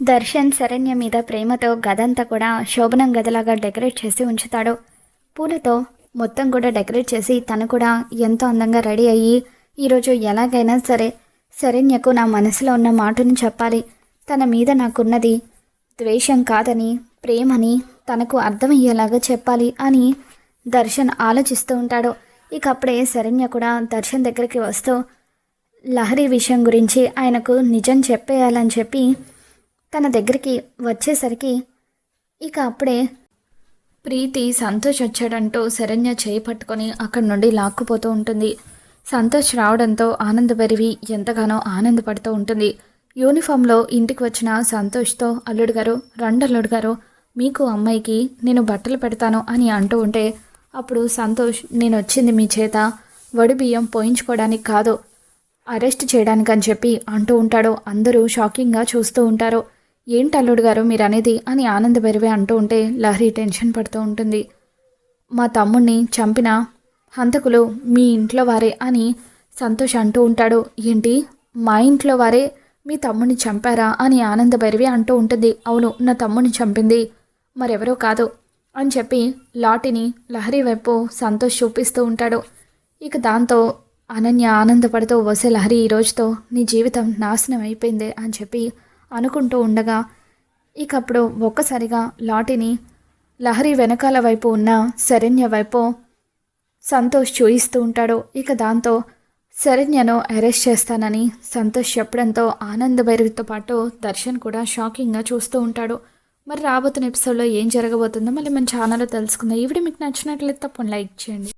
దర్శన్ శరణ్య మీద ప్రేమతో గదంతా కూడా శోభనం గదిలాగా డెకరేట్ చేసి ఉంచుతాడు. పూలతో మొత్తం కూడా డెకరేట్ చేసి తను కూడా ఎంతో అందంగా రెడీ అయ్యి ఈరోజు ఎలాగైనా సరే శరణ్యకు నా మనసులో ఉన్న మాటను చెప్పాలి. తన మీద నాకున్నది ద్వేషం కాదని ప్రేమని తనకు అర్థమయ్యేలాగా చెప్పాలి అని దర్శన్ ఆలోచిస్తూ ఉంటాడు. ఇక అప్పుడే శరణ్య కూడా దర్శన్ దగ్గరికి వస్తూ లహరి విషయం గురించి ఆయనకు నిజం చెప్పేయాలని చెప్పి తన దగ్గరికి వచ్చేసరికి ఇక అప్పుడే ప్రీతి సంతోష్ వచ్చాడంటూ శరణ్య చేయి పట్టుకొని అక్కడి నుండి లాక్కుపోతూ ఉంటుంది. సంతోష్ రావడంతో ఆనందపరివి ఎంతగానో ఆనందపడుతూ ఉంటుంది. యూనిఫామ్లో ఇంటికి వచ్చిన సంతోష్తో అల్లుడు గారు రండి గారు మీకు అమ్మాయికి నేను బట్టలు పెడతాను అని అంటూ ఉంటే అప్పుడు సంతోష్ నేను వచ్చింది మీ చేత వడి బియ్యం పోయించుకోవడానికి కాదు అరెస్ట్ చేయడానికి అని చెప్పి అంటూ ఉంటాడు. అందరూ షాకింగ్గా చూస్తూ ఉంటారు. ఏంటి అల్లుడు గారు? మీరు అనేది అని ఆనంద బెరివే అంటూ ఉంటే లహరి టెన్షన్ పడుతూ ఉంటుంది. మా తమ్ముణ్ణి చంపిన హంతకులు మీ ఇంట్లో వారే అని సంతోష్ అంటూ ఉంటాడు. ఏంటి? మా ఇంట్లో వారే మీ తమ్ముడిని చంపారా? అని ఆనంద భైరవి అంటూ ఉంటుంది. అవును నా తమ్ముడిని చంపింది మరెవరో కాదు అని చెప్పి లాటిని లహరి వైపు సంతోష్ చూపిస్తూ ఉంటాడు. ఇక దాంతో అనన్య ఆనందపడుతూ వసే లహరి ఈ రోజుతో నీ జీవితం నాశనం అయిపోయిందే అని చెప్పి అనుకుంటూ ఉండగా ఇక అప్పుడు ఒక్కసారిగా లాటిని లహరి వెనకాల వైపు ఉన్న శరణ్య వైపు సంతోష్ చూయిస్తూ ఉంటాడు. ఇక దాంతో శరణ్యను అరెస్ట్ చేస్తానని సంతోష్ చెప్పడంతో ఆనంద భైరవితో పాటు దర్శన్ కూడా షాకింగ్గా చూస్తూ ఉంటాడు. మరి రాబోతున్న ఎపిసోడ్లో ఏం జరగబోతుందో మళ్ళీ మన ఛానల్లో తెలుసుకుందాం. ఇవి మీకు నచ్చినట్లయితే తప్పని లైక్ చేయండి.